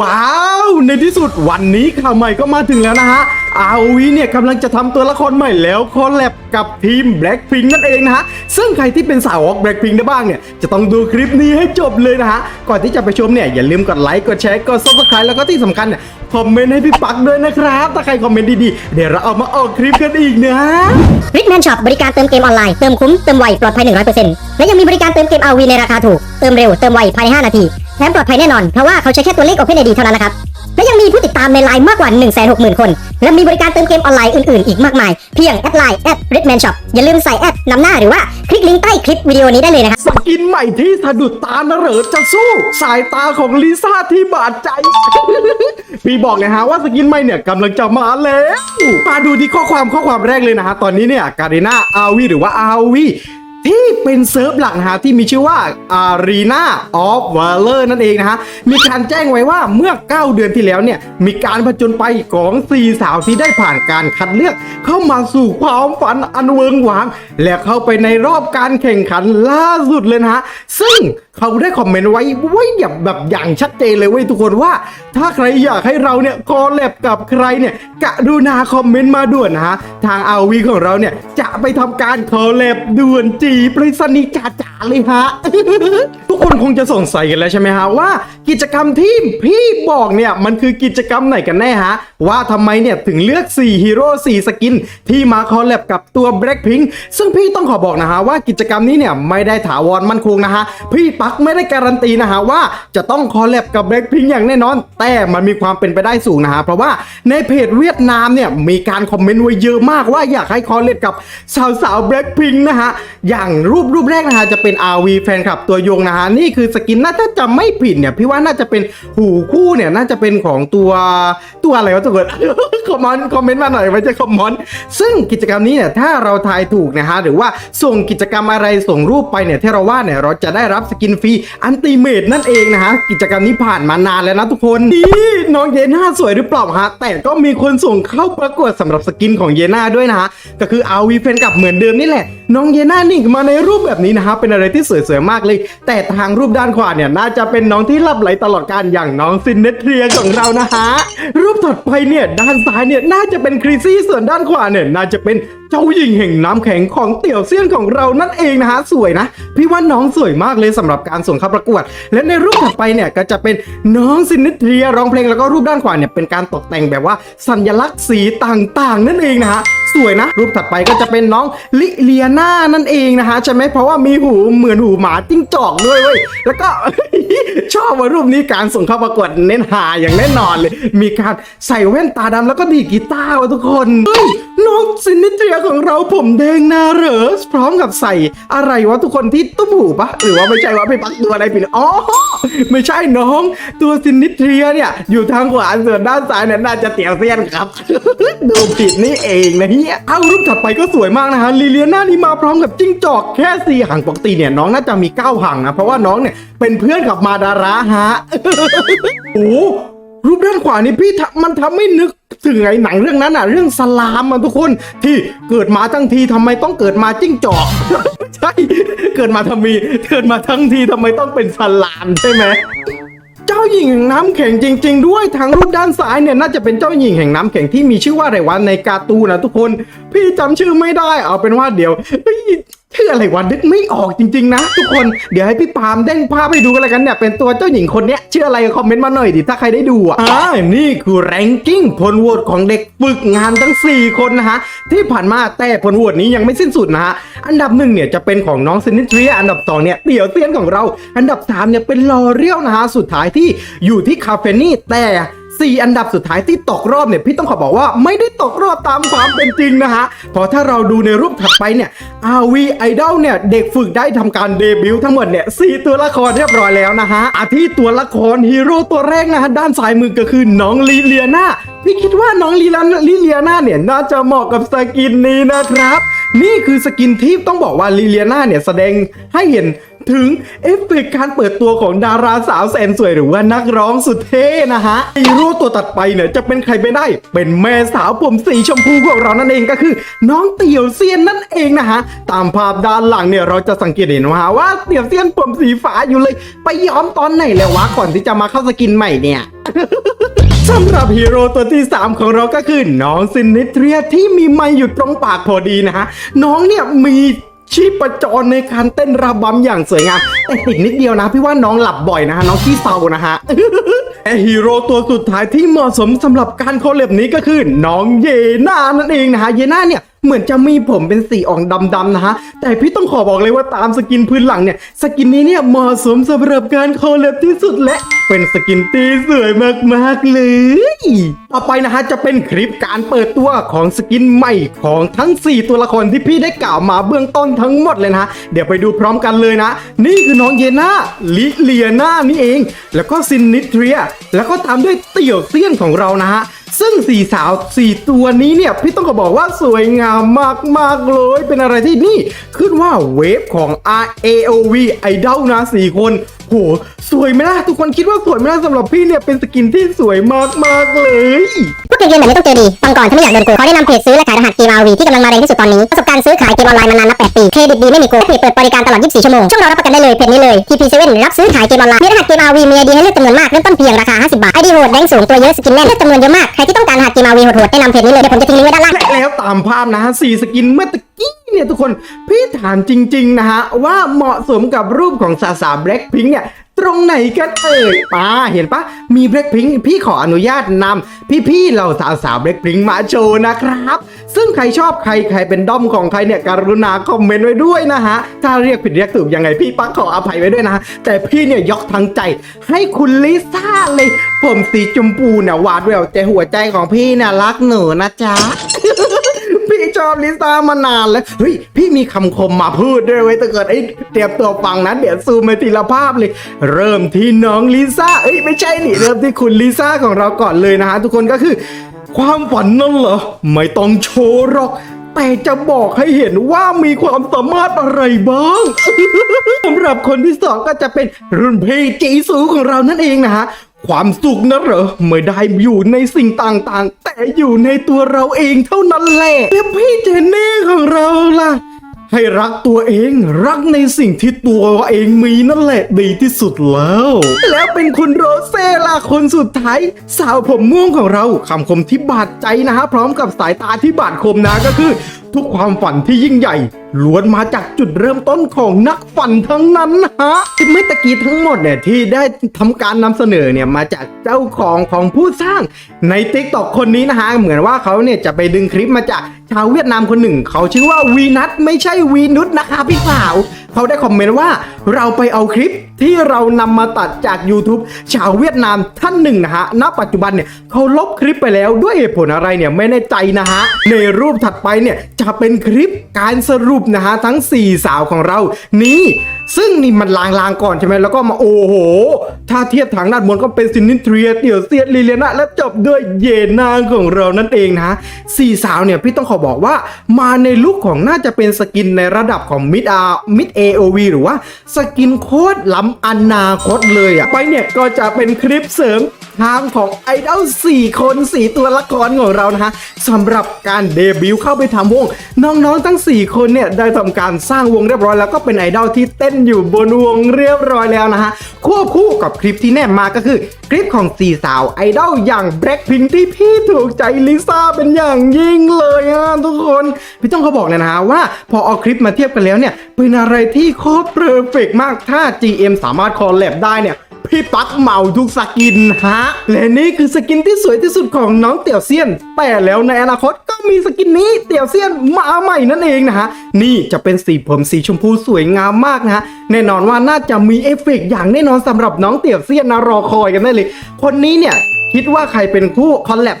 ว้าว ในที่สุดวันนี้ข่าวใหม่ก็มาถึงแล้วนะฮะอาวีเนี่ยกำลังจะทำตัวละครใหม่แล้วคอลแลบกับทีม Blackpink นั่นเองนะฮะ ซึ่งใครที่เป็นสาวก Blackpink ได้บ้างเนี่ย จะต้องดูคลิปนี้ให้จบเลยนะฮะ ก่อนที่จะไปชมเนี่ย อย่าลืมกดไลค์กดแชร์กด subscribe แล้วก็ที่สำคัญเนี่ยคอมเมนต์ให้พี่ปักด้วยนะครับ ถ้าใครคอมเมนต์ดีๆ เดี๋ยวเราเอามาออกคลิปกันอีกนะริกแมนช็อปบริการเติมเกมออนไลน์ เติมคุ้ม เติมไว ปลอดภัย 100%และยังมีบริการเติมเกม RV ในราคาถูก เติมเร็ว เติมไว ภายใน 5 นาทีแถ มปลอดภัยแน่นอน เพราะว่าเขาใช้แค่ตัวเลข OpenID เท่านั้นนะครับ และยังมีผู้ติดตามในไลน์มากกว่า 160,000 คน และมีบริการเติมเกมออนไลน์อื่นๆ อีกมากมาย เพียงแอดไลน์แอดริกแมนช็อปอย่าลืมใส่แอดนำหน้าหรือว่าคลิกลิงก์ใต้คลิปวิดีโอนี้ได้เลยนะครับ สกินใหม่ที่สะดุดตานะเหรอจะสู้ สายตาของลิซ่าที่บาดใจ พี่บอกเลยฮะว่าสกินใหม่เนี่ยกำลังจะมาแล้ว มาดูที่ข้อความข้อความแรกเลยนะฮะตอนนี้เนี่ยการีนาอาวีหรือว่าอาวี ที่เป็นเซิร์ฟหลักนะฮะที่มีชื่อว่า Arena of Valor นั่นเองนะฮะ มีการแจ้งไว้ว่าเมื่อ 9 เดือนที่แล้วเนี่ย มีการผจญไปของสี่สาวที่ได้ผ่านการคัดเลือก เข้ามาสู่ความฝันอันเวิงหวาง และเข้าไปในรอบการแข่งขันล่าสุดเลยนะฮะ ซึ่งเขาได้คอมเมนต์ไว้ไว้แบบแบบอย่างชัดเจนเลยเว้ยทุกคนว่า ถ้าใครอยากให้เราเนี่ยคอลแลบกับใครเนี่ยกะรุณาคอมเมนต์มาด่วนนะฮะทางอาวีของเราเนี่ยจะไปทำการคอลแลบด่วนจีปริศนีจ่าจ๋าเลยฮะทุกคนคงจะสงสัยกันแล้วใช่ไหมฮะว่า กิจกรรมที่พี่บอกเนี่ยมันคือกิจกรรมไหนกันแน่ฮะว่าทำไมเนี่ยถึงเลือก4ฮีโร่4สกิน ที่มาคอลแลบกับตัว Blackpink ซึ่งพี่ต้องขอบอกนะฮะว่ากิจกรรมนี้เนี่ยไม่ได้ถาวรมั่นคงนะฮะพี่ปักไม่ได้การันตีนะฮะว่าจะต้องคอลแลบกับ Blackpink อย่างแน่นอน แต่มันมีความเป็นไปได้สูงนะฮะเพราะว่าในเพจเวียดนามเนี่ยมีการคอมเมนต์ไว้เยอะมากว่าอยากให้คอลแลบกับสาวสาวๆ Blackpink นะฮะอย่างรูปรูปแรกนะฮะจะเป็น RV แฟนคลับตัวยงนะฮะนี่คือสกินน่าจะไม่ผิดเนี่ยพี่ว่าน่าจะเป็นหูคู่เนี่ยน่าจะเป็นของตัวตัวอะไรวะทุกคนคอมเมนต์คอมเมนต์มาหน่อยไม่ใช่คอมเมนต์ซึ่งกิจกรรมนี้เนี่ยถ้าเราทายถูกนะฮะหรือว่าส่งกิจกรรมอะไรส่งรูปไปเนี่ยที่เราว่าเนี่ยเราจะได้รับสกินฟรีอันติเมตนั่นเองนะฮะกิจกรรมนี้ผ่านมานานแล้วนะทุกคนนี่น้องเยน่าสวยหรือเปล่าฮะแต่ก็มีคนส่งเข้าประกวดสำหรับสกินของเยน่าด้วยนะฮะก็คือเอาวีเฟนกับเหมือนเดิมนี่แหละ น้องเยน่านิ่งมาในรูปแบบนี้นะฮะเป็นอะไรที่สวยๆมากเลย แต่ทางรูปด้านขวาเนี่ยน่าจะเป็นน้องที่หลับไหลตลอดการอย่างน้องซินเนเทรียของเรานะฮะรูปถัดไปเนี่ยด้านซ้ายเนี่ยน่าจะเป็นคริซี่ส่วนด้านขวาเนี่ยน่าจะเป็น เจ้าหญิงแห่งน้ำแข็งของเตี่ยวเซียนของเรานั่นเองนะฮะสวยนะ พี่ว่าน้องสวยมากเลยสำหรับการส่งเข้าประกวด และในรูปถัดไปเนี่ยก็จะเป็นน้องซินิทเรียร้องเพลงแล้วก็รูปด้านขวาเนี่ยเป็นการตกแต่งแบบว่าสัญลักษณ์สีต่างๆ นั่นเองนะฮะ สวยนะ รูปถัดไปก็จะเป็นน้องลิเลียนานั่นเองนะฮะใช่ไหมเพราะว่ามีหูเหมือนหูหมาจิ้งจอกด้วยเว้ยแล้วก็ ชอบว่ารูปนี้การส่งเข้าประกวดเน้นหาอย่างแน่นอนเลย มีการใส่แว่นตาดำแล้วก็ดีกีตาร์ว่ะทุกคนเฮ้ยน้องซินิเทรียของเราผมแดงนาเหรอพร้อมกับใส่อะไรวะทุกคนที่ตุ้มหูปะหรือว่าไม่ใช่ว่าไปปักตัวอะไรผิดอ๋อ ไม่ใช่น้อง ตัวซินิเทรียเนี่ย อยู่ทางขวาส่วนด้านซ้ายเนี่ยน่าจะเตียวเซียนครับ ดูผิดนี่เองนะเฮียเอารูปถัดไปก็สวยมากนะฮะลีเลียน่านี่มาพร้อมกับจิ้งจอกแค่สี่หางปกติเนี่ยน้องน่าจะมีเก้าหางนะเพราะว่าน้องเนี่ยเป็นเพื่อนกับมาดาระฮะโอ้ รูปด้านขวานี่พี่ทำมันทำไม่นึกถึงไอ้หนังเรื่องนั้นอะ เรื่องสลามอะทุกคนที่เกิดมาทั้งทีทำไมต้องเกิดมาจิ้งจอกใช่เกิดมาทำมีเกิดมาทั้งทีทำไมต้องเป็นสลามใช่ไหมเจ้าหญิงแห่งน้ำแข็งจริง ๆ ด้วยทางรูปด้านซ้ายเนี่ยน่าจะเป็นเจ้าหญิงแห่งน้ำแข็งที่มีชื่อว่าอะไรวะในการ์ตูนนะทุกคน พี่จำชื่อไม่ได้เอาเป็นว่าเดี๋ยว ชื่ออะไรวะนึกไม่ออกจริงๆนะ ทุกคนเดี๋ยวให้พี่ปาล์มเด้งภาพให้ดูกันเลยกันเนี่ยเป็นตัวเจ้าหญิงคนเนี้ยชื่ออะไรคอมเมนต์มาหน่อยดิถ้าใครได้ดูอะอ่านี่คือแรงกิ้งผลโหวตของเด็กฝึกงานทั้ง 4 คนนะฮะที่ผ่านมาแต่ผลโหวตนี้ยังไม่สิ้นสุดนะฮะอันดับหนึ่งเนี่ยจะเป็นของน้องซินิทรีอันดับสองเนี่ยเตี่ยวเซียนของเรา อันดับสามเนี่ยเป็นลอเรียวนะฮะสุดท้ายที่อยู่ที่คาเฟนี่แต่ สี่อันดับสุดท้ายที่ตกรอบเนี่ยพี่ต้องขอบอกว่าไม่ได้ตกรอบตามความเป็นจริงนะฮะเพราะถ้าเราดูในรูปถัดไปเนี่ยอาวีไอดอลเนี่ยเด็กฝึกได้ทำการเดบิวต์ทั้งหมดเนี่ยสี่ตัวละครเรียบร้อยแล้วนะฮะอาที่ตัวละครฮีโร่ตัวแรกนะฮะด้านซ้ายมือก็คือน้องลีเลียนาพี่คิดว่าน้องลีลาลีเลียนาเนี่ยน่าจะเหมาะกับสกินนี้นะครับ นี่คือสกินที่ต้องบอกว่าลีเลียนาเนี่ยแสดงให้เห็น ถึงเอฟเฟกต์การเปิดตัวของดาราสาวแสนสวยหรือว่านักร้องสุดเท่นะฮะฮีโร่ตัวตัดไปเนี่ยจะเป็นใครไปได้ เป็นแม่สาวผมสีชมพูของเรานั่นเองก็คือ น้องเตี่ยวเซียนนั่นเองนะฮะตามภาพด้านหลังเนี่ยเราจะสังเกตเห็นว่าว่าเตี่ยวเซียนผมสีฟ้าอยู่เลย ไปย้อมตอนไหนแล้ววะก่อนที่จะมาเข้าสกินใหม่เนี่ยสำหรับฮีโร่ตัวที่ 3 ของเราก็คือน้องซินนิเทรียที่มีไมค์อยู่ตรงปากพอดีนะฮะน้องเนี่ยมี ชีพจรในการเต้นระบำอย่างสวยงามแต่ติดนิดเดียวนะ พี่ว่าน้องหลับบ่อยนะฮะน้องขี้เศร้านะฮะและฮีโร่ตัวสุดท้ายที่เหมาะสมสำหรับการคอลเลบนี้ก็คือ น้องเยน่านั่นเองนะฮะเยน่าเนี่ย เหมือนจะมีผมเป็นสีออกดำๆนะฮะ แต่พี่ต้องขอบอกเลยว่าตามสกินพื้นหลังเนี่ย สกินนี้เนี่ยเหมาะสมสำหรับการคอลเลบที่สุดและเป็นสกินที่สวยมากๆเลย ต่อไปนะฮะจะเป็นคลิปการเปิดตัวของสกินใหม่ของทั้ง 4 ตัวละครที่พี่ได้กล่าวมาเบื้องต้นทั้งหมดเลยนะฮะ เดี๋ยวไปดูพร้อมกันเลยนะ นี่คือน้องเยน่าลิเลียนานี่เอง แล้วก็ซินนิเรีย แล้วก็ตามด้วยเตี่ยวเซียนของเรานะฮะ ซึ่งสี่สาวสี่ตัวนี้เนี่ยพี่ต้องก็บอกว่าสวยงามมากๆเลยเป็นอะไรที่นี่ขึ้นว่าเวฟของ R A O V ไอดอลนะสี่คนโหสวยไหมล่ะทุกคนคิดว่าสวยไหมล่ะสำหรับพี่เนี่ยเป็นสกินที่สวยมากๆเลยพวกเกมแบบนี้ต้องเจอดีฟังก่อนถ้าไม่อยากโดนโกงขอแนะนำเพจซื้อและขายรหัสกีม RV ที่กำลังมาแรงที่สุดตอนนี้ ประสบการณ์ซื้อขายเกมออนไลน์มานานนับ 8 ปี เครดิตดีไม่มีโกงเพจเปิดบริการตลอด 24 ชั่วโมง ช่องเรารับประกันได้เลยเพจนี้เลย TP7 รับซื้อขายเกมออนไลน์ มีรหัสเกม RV มีไอดีให้เลือกจำนวนมาก เริ่มต้นเพียงราคา 50 บาท ไอดีโหดแรงสูง ตัวเยอะ สกินแน่นเลือกจำนวนเยอะมาก ใครที่ต้องการรหัสเกม RV โหดๆแนะนำเพจนี้เลยเดี๋ยวผมจะทิ้งลิงก์ไว้ด้านล่างแล้วตามภาพนะฮะสี่สกินเมื่อตะกี้เนี่ยทุกคนพี่ถามจริงๆนะฮะว่าเหมาะสมกับรูปของสาสาแบล็คพิงเนี่ย ตรงไหนกันเอ่ยป้าเห็นปะมีแบล็คพิงพี่ขออนุญาตนำพี่ๆเราสาวสาวแบล็คพิงมาโชว์นะครับ ซึ่งใครชอบใครใครเป็นด้อมของใครเนี่ยกรุณาคอมเมนต์ไว้ด้วยนะฮะ ถ้าเรียกผิดเรียกถูกยังไงพี่ปักขออภัยไว้ด้วยนะแต่พี่เนี่ยยกทั้งใจ ให้คุณลิซ่าเลย ผมสีชมพูเนี่ยวาดแววใจหัวใจของพี่เนี่ยรักหนูนะจ๊ะ ชอบลิซ่ามานานแล้วเฮ้ยพี่มีคำคมมาพูดด้วยไว้ยถ้าเกิดไอ้เตรียมตัวฟังนะเดี๋ยวซูมไปทีละภาพเลย เริ่มที่น้องลิซ่าเอ้ยไม่ใช่นี่เริ่มที่คุณลิซ่าของเราก่อนเลยนะฮะทุกคนก็คือ ความฝันนั่นเหรอไม่ต้องโชว์หรอกแต่จะบอกให้เห็นว่ามีความสามารถอะไรบ้างสำหรับคนที่สองก็จะเป็นรุ่นพี่จีสูของเรานั่นเองนะฮะ ความสุขนะเหรอไม่ได้อยู่ในสิ่งต่างๆ แต่อยู่ในตัวเราเองเท่านั้นแหละแล้วพี่เจนนี่ของเราล่ะ ให้รักตัวเองรักในสิ่งที่ตัวเองมีนั่นแหละดีที่สุดแล้ว แล้วเป็นคุณโรเซ่ล่ะคนสุดท้าย สาวผมม่วงของเราคำคมที่บาดใจนะฮะพร้อมกับสายตาที่บาดคมนะก็คือ ทุกความฝันที่ยิ่งใหญ่ล้วนมาจากจุดเริ่มต้นของนักฝันทั้งนั้นนะฮะที่เมื่อตะกี้ทั้งหมดเนี่ยที่ได้ทำการนำเสนอเนี่ยมาจากเจ้าของของผู้สร้างในติ๊กต็อกคนนี้นะฮะเหมือนว่าเขาเนี่ยจะไปดึงคลิปมาจากชาวเวียดนามคนหนึ่ง เขาชื่อว่าวีนัทไม่ใช่วีนุทนะคะพี่สาว เขาได้คอมเมนต์ว่าเราไปเอาคลิปที่เรานำมาตัดจาก YouTube ชาวเวียดนามท่านหนึ่งนะฮะ ณ ปัจจุบันเนี่ยเขาลบคลิปไปแล้วด้วยเหตุผลอะไรเนี่ยไม่แน่ใจนะฮะ ในรูปถัดไปเนี่ยจะเป็นคลิปการสรุปนะฮะ ทั้ง 4 สาวของเรา นี่ซึ่งนี่มันลางๆก่อนใช่ไหมแล้วก็มาโอ้โห ถ้าเทียบทางด้านบนก็เป็นซินนิเทรียเตี่ยวเซียนลีเลียนาและจบด้วยเยนางของเรานั่นเองนะสี่สาวเนี่ยพี่ต้องขอบอกว่ามาในลุคของน่าจะเป็นสกินในระดับของมิดอามิดเ AOV หรือว่าสกินโคตรล้ำอนาคตเลยอะไปเนี่ยก็จะเป็นคลิปเสริมทางของไอดอล4 คน 4 ตัวละครของเรานะฮะสำหรับการเดบิวต์เข้าไปทำวง น้องๆทั้ง 4 คนเนี่ย ได้ทำการสร้างวงเรียบร้อยแล้วก็เป็นไอดอลที่เต้นอยู่บนวงเรียบร้อยแล้วนะฮะ ควบคู่กับคลิปที่แนบมาก็คือ คลิปของสี่สาวไอดอลอย่างแบล็คพิงที่พี่ถูกใจลิซ่าเป็นอย่างยิ่งเลยอะทุกคน พี่ต้องเขาบอกเลยนะฮะว่าพอเอาคลิปมาเทียบกันแล้วเนี่ยเป็นอะไรที่โคตรเพอร์เฟกมากถ้า GM สามารถคอลแลบได้เนี่ยพี่ปั๊กเหมาทุกสกินฮะ และนี่คือสกินที่สวยที่สุดของน้องเตี่ยวเซียน แต่แล้วในอนาคตก็มีสกินนี้เตี่ยวเซียนมาใหม่นั่นเองนะฮะ นี่จะเป็นสีผมสีชมพูสวยงามมากนะฮะ แน่นอนว่าน่าจะมีเอฟเฟกต์อย่างแน่นอนสำหรับน้องเตี่ยวเซียนนะรอคอยกันได้เลย คนนี้เนี่ยคิดว่าใครเป็นคู่คอลแลบ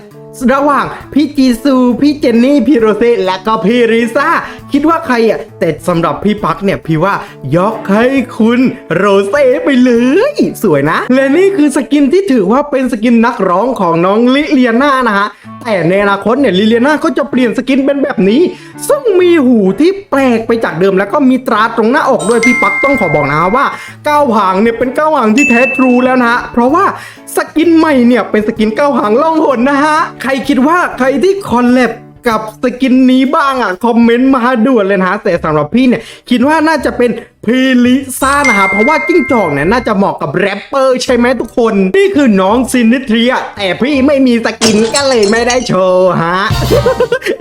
ระหว่างพี่จีซู พี่เจนนี่ พี่โรเซ่และก็พี่ริซ่า คิดว่าใครอะ แต่สำหรับพี่ปักเนี่ยพี่ว่ายกให้คุณโรเซ่ไปเลย สวยนะ และนี่คือสกินที่ถือว่าเป็นสกินนักร้องของน้องลิเลียนานะฮะแต่ในอนาคตเนี่ยลิเลียนาก็จะเปลี่ยนสกินเป็นแบบนี้ ซึ่งมีหูที่แปลกไปจากเดิม แล้วก็มีตราตรงหน้าอกด้วยพี่ปักต้องขอบอกนะว่าก้าวหางเนี่ยเป็นก้าวหางที่แท้ทรูแล้วนะฮะเพราะว่าสกินใหม่เนี่ยเป็นสกินเก้าหางล่องหนนะฮะใครคิดว่าใครที่คอลแลบ กับสกินนี้บ้างอะ คอมเมนต์มาด่วนเลยนะฮะแต่สำหรับพี่เนี่ย คิดว่าน่าจะเป็นพี่ลิซ่านะฮะเพราะว่าจิ้งจอกเนี่ยน่าจะเหมาะกับแรปเปอร์ใช่ไหมทุกคน นี่คือน้องซินนิเทรียแต่พี่ไม่มีสกินก็เลยไม่ได้โชว์ฮะ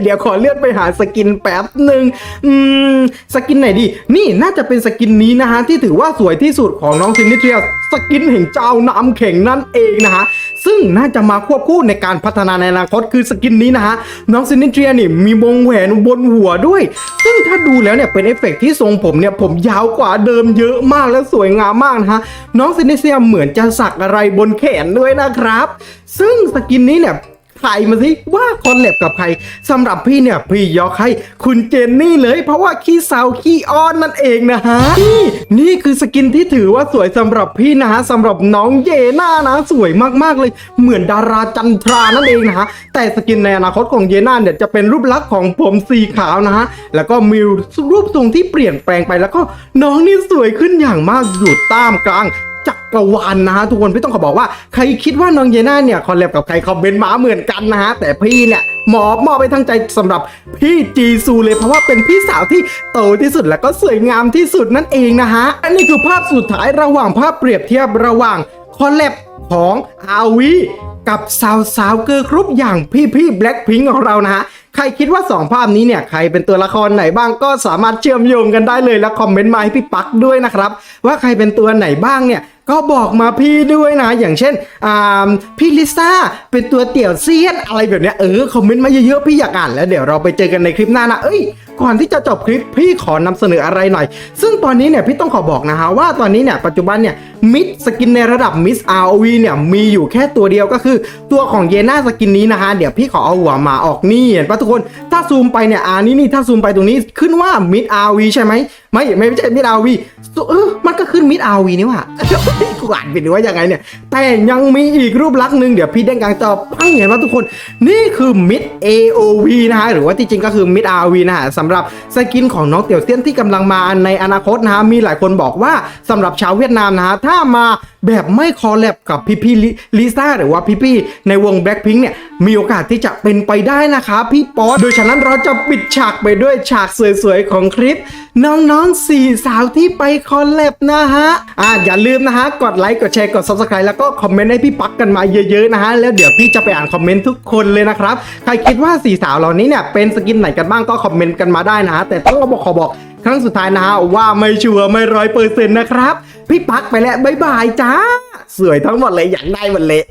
เดี๋ยวขอเลื่อนไปหาสกินแป๊บหนึ่งอืม สกินไหนดี นี่น่าจะเป็นสกินนี้นะฮะ ที่ถือว่าสวยที่สุดของน้องซินนิเทรียสกินแห่งเจ้าน้ำเข่งนั่นเองนะฮะซึ่งน่าจะมาควบคู่ในการพัฒนาในอนาคตคือสกินนี้นะฮะน้องซินนิเทรียนี่มีวงแหวนบนหัวด้วย ซึ่งถ้าดูแล้วเนี่ยเป็นเอฟเฟกต์ที่ทรงผมเนี่ยผมยาวกว่าเดิมเยอะมากและสวยงามมากนะฮะน้องซินนิเซียเหมือนจะสักอะไรบนแขนด้วยนะครับ ซึ่งสกินนี้เนี่ย ใครมาสิว่าคอนแลบกับใครสำหรับพี่เนี่ยพี่ยกให้คุณเจนนี่เลย เพราะว่าขี้เศร้าขี้อ้อนนั่นเองนะฮะนี่นี่คือสกินที่ถือว่าสวยสำหรับพี่นะฮะสำหรับน้องเยน่านะสวยมากๆเลย เหมือนดาราจันทรานั่นเองนะฮะแต่สกินในอนาคตของเยน่าเนี่ยจะเป็นรูปลักษณ์ของผมสีขาวนะฮะแล้วก็มีรูปทรงที่เปลี่ยนแปลงไปแล้วก็น้องนี่สวยขึ้นอย่างมากอยู่ตามกลาง กรวาลนะฮะทุกคนพี่ต้องขอบอกว่าใครคิดว่าน้องเยน่าเนี่ยคอลแลบกับใครคอมเมนต์มาเหมือนกันนะฮะแต่พี่เนี่ยหมอบมอบไปทั้งใจสำหรับพี่จีซูเลยเพราะว่าเป็นพี่สาวที่โตที่สุดแล้วก็สวยงามที่สุดนั่นเองนะฮะอันนี้คือภาพสุดท้ายระหว่างภาพเปรียบเทียบระหว่างคอลแลบของอาวีกับสาวสาวๆเกิร์กรุ๊ปอย่างพี่พี่แบล็คพิงของเรานะฮะใครคิดว่า 2 ภาพนี้เนี่ยใครเป็นตัวละครไหนบ้างก็สามารถเชื่อมโยงกันได้เลยแล้วคอมเมนต์มาให้พี่ปักด้วยนะครับว่าใครเป็นตัวไหนบ้างเนี่ย ก็บอกมาพี่ด้วยนะ อย่างเช่นอ่าพี่ลิซ่าเป็นตัวเตี่ยวเซียนอะไรแบบเนี้ยเออคอมเมนต์มาเยอะๆพี่อยากอ่านแล้วเดี๋ยวเราไปเจอกันในคลิปหน้านะเอ้ยก่อนที่จะจบคลิปพี่ขอนำเสนออะไรหน่อย ซึ่งตอนนี้เนี่ยพี่ต้องขอบอกนะฮะว่าตอนนี้เนี่ยปัจจุบันเนี่ยมิดสกินในระดับมิส ROV เนี่ยมีอยู่แค่ตัวเดียวก็คือ ตัวของเยน่าสกินนี้นะฮะเดี๋ยวพี่ขอเอาหัวหมาออกนี่เห็นปะทุกคน ถ้าซูมไปเนี่ยอ่านี่นี่ถ้าซูมไปตรงนี้ขึ้นว่ามิด ROV ใช่ไหมไม่ไม่ใช่มิด ROV เออมันก็ขึ้นมิดอาวีนี่ว่ะกูอ่านผิดหรือว่ายังไงเนี่ย แต่ยังมีอีกรูปลักษณ์หนึ่งเดี๋ยวพี่เด้งกลางจอปังเห็นว่าทุกคน นี่คือมิด AOV นะฮะ หรือว่าที่จริงก็คือมิด RV นะฮะสำหรับสกินของน้องเตี่ยวเซียนที่กำลังมาในอนาคตนะฮะ มีหลายคนบอกว่าสำหรับชาวเวียดนามนะฮะ ถ้ามา แบบไม่คอลแลบกับพี่พี่ลิซ่าหรือว่าพี่พี่ในวง Blackpink เนี่ยมีโอกาสที่จะเป็นไปได้นะคะพี่ป๊อตโดยฉะนั้นเราจะปิดฉากไปด้วยฉากสวยๆของคลิป น้องๆสี่สาวที่ไปคอลแลบนะฮะอ่าอย่าลืมนะฮะกดไลค์กดแชร์กด subscribe แล้วก็คอมเมนต์ให้พี่ปักกันมาเยอะๆนะฮะแล้วเดี๋ยวพี่จะไปอ่านคอมเมนต์ทุกคนเลยนะครับใครคิดว่าสี่สาวเหล่านี้เนี่ยเป็นสกินไหนกันบ้างก็คอมเมนต์กันมาได้นะฮะแต่ต้องบอกขอบอก ครั้งสุดท้ายนะฮะว่าไม่ชัวร์ไม่ร้อยเปอร์เซ็นต์นะครับ พี่ปักไปแล้วบ๊ายบายจ้า สวยทั้งหมดเลยอยากได้หมดเลย